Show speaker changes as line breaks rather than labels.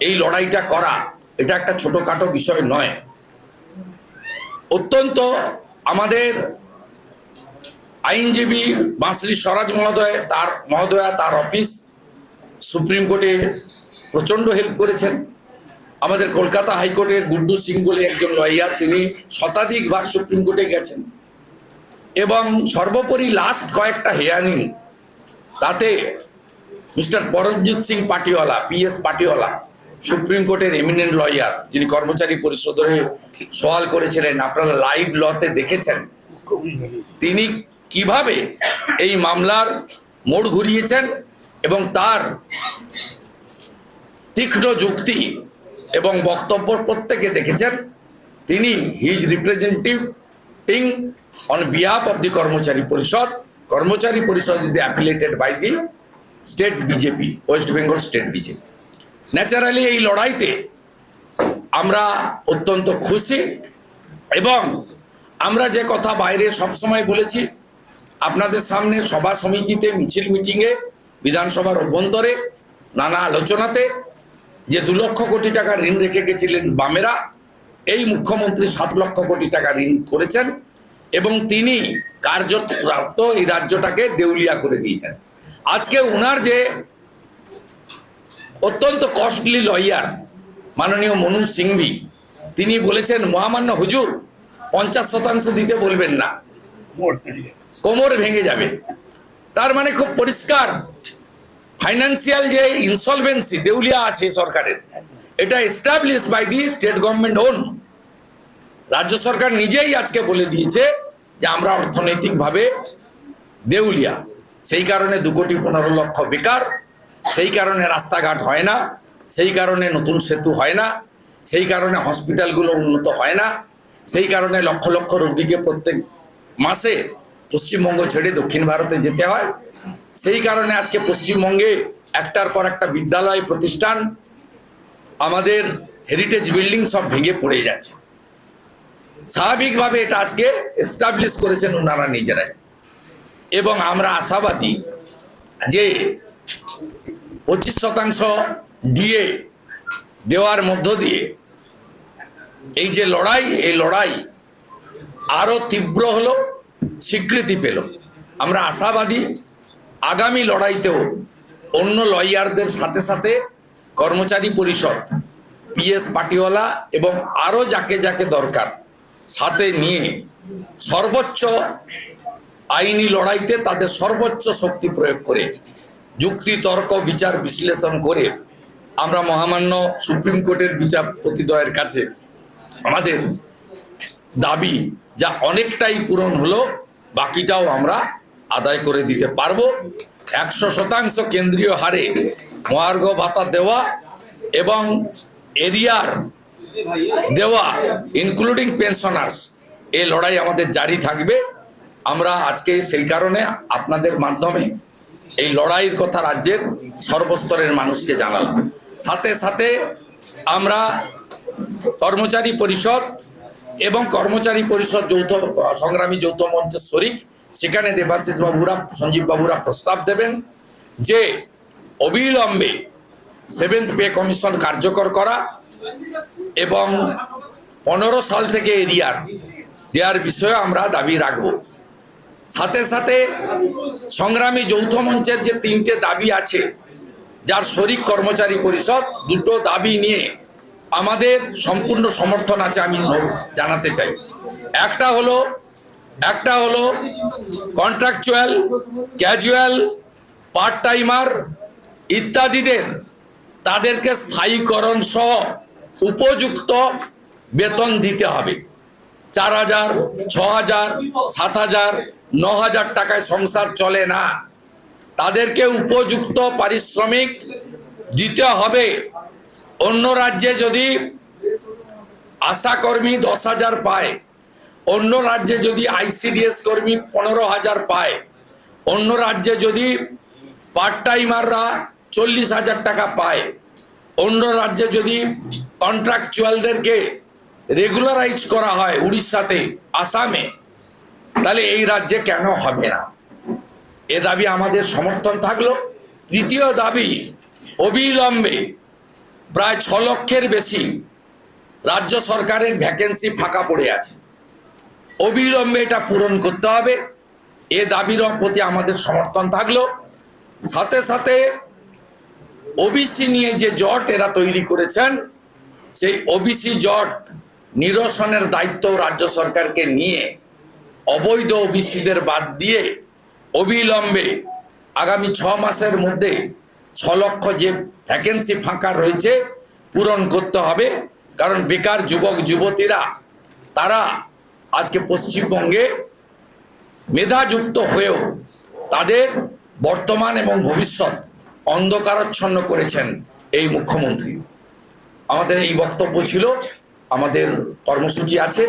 এই লড়াইটা করা, এটা একটা ছোটোখাটো বিষয় নয়। অত্যন্ত আমাদের আইনজীবী বাঁশরী স্বরাজ মহোদয়, তার মহোদয়া, তার অফিস সুপ্রিম কোর্টে প্রচণ্ড হেল্প করেছেন। আমাদের কলকাতা হাইকোর্টের গুড্ডু সিং বলে একজন লয়ার, তিনি শতাধিকবার সুপ্রিম কোর্টে গেছেন। এবং সর্বোপরি লাস্ট কয়েকটা হেয়ারিং তাতে mister Paramjit Singh Patiwala P S Patiwala supreme কোর্টের এমিনেন্ট লয়ার যিনি কর্মচারী পরিষদের হয়ে সওয়াল করেছিলেন আপনারা লাইভ লতে দেখেছেন তিনি কীভাবে এই মামলার মোড় ঘুরিয়েছেন এবং তার তীক্ষ্ণ যুক্তি এবং বক্তব্য প্রত্যেকে দেখেছেন। তিনি his representative on behalf of the Karmachari Parishad. Karmachari Parishad is affiliated by the state BJP West Bengal state BJP naturally এই লড়াইতে আমরা অত্যন্ত খুশি এবং আমরা যে কথা বাইরে সবসময় বলেছি, আপনাদের সামনে সভা সমিতিতে, মিছিল মিটিংয়ে, বিধানসভার অভ্যন্তরে, নানা আলোচনাতে যে দু লক্ষ কোটি টাকা ঋণ রেখে গেছিলেন বামেরা, এই মুখ্যমন্ত্রী সাত লক্ষ কোটি টাকা ঋণ করেছেন এবং তিনি কার্যপ্রাপ্ত এই রাজ্যটাকে দেউলিয়া করে দিয়েছেন। আজকে উনার যে অত্যন্ত কস্টলি লয়ার মাননীয় মনু সিংভি। তিনি বলেছেন মহামান্য হুজুর পঞ্চাশ শতাংশ দিতে বলবেন না। কোমর ভেঙে যাবে। তার মানে খুব পরিষ্কার। ফাইন্যান্সিয়াল যে ইনসলভেন্সি দেউলিয়া আছে সরকারের এটা established by the state government own রাজ্য সরকার নিজেই আজকে বলে দিয়েছে যে আমরা অর্থনৈতিকভাবে দেউলিয়া। সেই কারণে দু কোটি পনেরো লক্ষ বেকার। সেই কারণে রাস্তাঘাট হয় না, সেই কারণে নতুন সেতু হয় না, সেই কারণে হসপিটালগুলো উন্নত হয় না, সেই কারণে লক্ষ লক্ষ রোগীকে প্রত্যেক মাসে পশ্চিমবঙ্গ ছেড়ে দক্ষিণ ভারতে যেতে হয়। সেই কারণে আজকে পশ্চিমবঙ্গে একটার পর একটা বিদ্যালয় প্রতিষ্ঠান আমাদের হেরিটেজ বিল্ডিং সব ভেঙে পড়ে যাচ্ছে। স্বাভাবিকভাবে এটা আজকে এস্টাবলিশ করেছেন ওনারা নিজেরাই। এবং আমরা আশাবাদী যে পঁচিশ শতাংশ দিয়ে দেওয়ার মধ্য দিয়ে এই যে লড়াই, এই লড়াই আরও তীব্র হলো, স্বীকৃতি পেল। আমরা আশাবাদী, আগামী লড়াইতেও অন্য লয়ারদের সাথে সাথে কর্মচারী পরিষদ, পিএস পাটিওয়ালা এবং আরও যাকে যাকে দরকার সাথে নিয়ে সর্বোচ্চ আইনি লড়াইতে তাদের সর্বোচ্চ শক্তি প্রয়োগ করে যুক্তি, তর্ক, বিচার, বিশ্লেষণ করে আমরা মহামান্য সুপ্রিম কোর্টের বিচারপতিদ্বয়ের কাছে আমাদের দাবি যা অনেকটাই পূরণ হলো, বাকিটাও আমরা আদায় করে দিতে পারব। একশো শতাংশ কেন্দ্রীয় হারে মহার্ঘ ভাতা দেওয়া এবং এরিয়ার দেওয়া ইনক্লুডিং পেনশনার্স এই লড়াই আমাদের জারি থাকবে। আমরা আজকে সেই কারণে আপনাদের মাধ্যমে এই লড়াইয়ের কথা রাজ্যের সর্বস্তরের মানুষকে জানালাম। সাথে সাথে আমরা কর্মচারী পরিষদ এবং কর্মচারী পরিষদ যৌথ, সংগ্রামী যৌথ মঞ্চের শরিক, সেখানে দেবাশিস বাবুরা সঞ্জীব বাবুরা প্রস্তাব দেবেন যে অবিলম্বে সেভেন্থ পে কমিশন কার্যকর করা এবং পনেরো সাল থেকে এরিয়ার দেওয়ার বিষয়ে আমরা দাবি রাখব। সাথে সাথে সংগ্রামী যৌথ মঞ্চের যে তিনটে দাবি আছে, যার শরিক কর্মচারী পরিষদ, দুটো দাবি নিয়ে আমাদের সম্পূর্ণ সমর্থন আছে আমি জানাতে চাই। একটা হলো একটা হলো কন্ট্রাকচুয়াল ক্যাজুয়াল পার্ট টাইমার ইত্যাদিদের, তাদেরকে স্থায়ীকরণ সহ উপযুক্ত বেতন দিতে হবে। চার হাজার, ছ হাজার, সাত হাজার ন হাজার টাকায় সংসার চলে না। তাদেরকে উপযুক্ত পারিশ্রমিক দিতে হবে। অন্য রাজ্যে যদি আশাকর্মী দশ হাজার পায়, অন্য রাজ্যে যদি আইসিডিএস কর্মী পনেরো হাজার পায়, অন্য রাজ্যে যদি পার্ট টাইমাররা চল্লিশ হাজার টাকা পায়, অন্য রাজ্যে যদি কন্ট্রাকচুয়ালদেরকে রেগুলারাইজ করা হয় উড়িষ্যাতে, আসামে তাহলে এই রাজ্যে কেন হবে না? এ দাবি আমাদের সমর্থন থাকল। তৃতীয় দাবি, অবিলম্বে প্রায় ছ লক্ষের বেশি রাজ্য সরকারের ভ্যাকেন্সি ফাঁকা পড়ে আছে। অবিলম্বে এটা পূরণ করতে হবে। এ দাবির প্রতি আমাদের সমর্থন থাকল। সাথে সাথে ওবিসি নিয়ে যে জট এরা তৈরি করেছেন, সেই ওবিসি জট নিরসনের দায়িত্ব রাজ্য সরকারকে নিয়ে অবৈধ ওবিসিদের বাদ দিয়ে অবিলম্বে আগামী ছ মাসের মধ্যে ছ লক্ষ যে ভ্যাকেন্সি ফাঁকা রয়েছে পূরণ করতে হবে। কারণ বেকার যুবক, যুবতীরা, তারা আজকে পশ্চিমবঙ্গে মেধাযুক্ত হয়েও তাদের বর্তমান এবং ভবিষ্যৎ অন্ধকারাচ্ছন্ন করেছেন এই মুখ্যমন্ত্রী। আমাদের এই বক্তব্য ছিল, আমাদের কর্মসূচি আছে।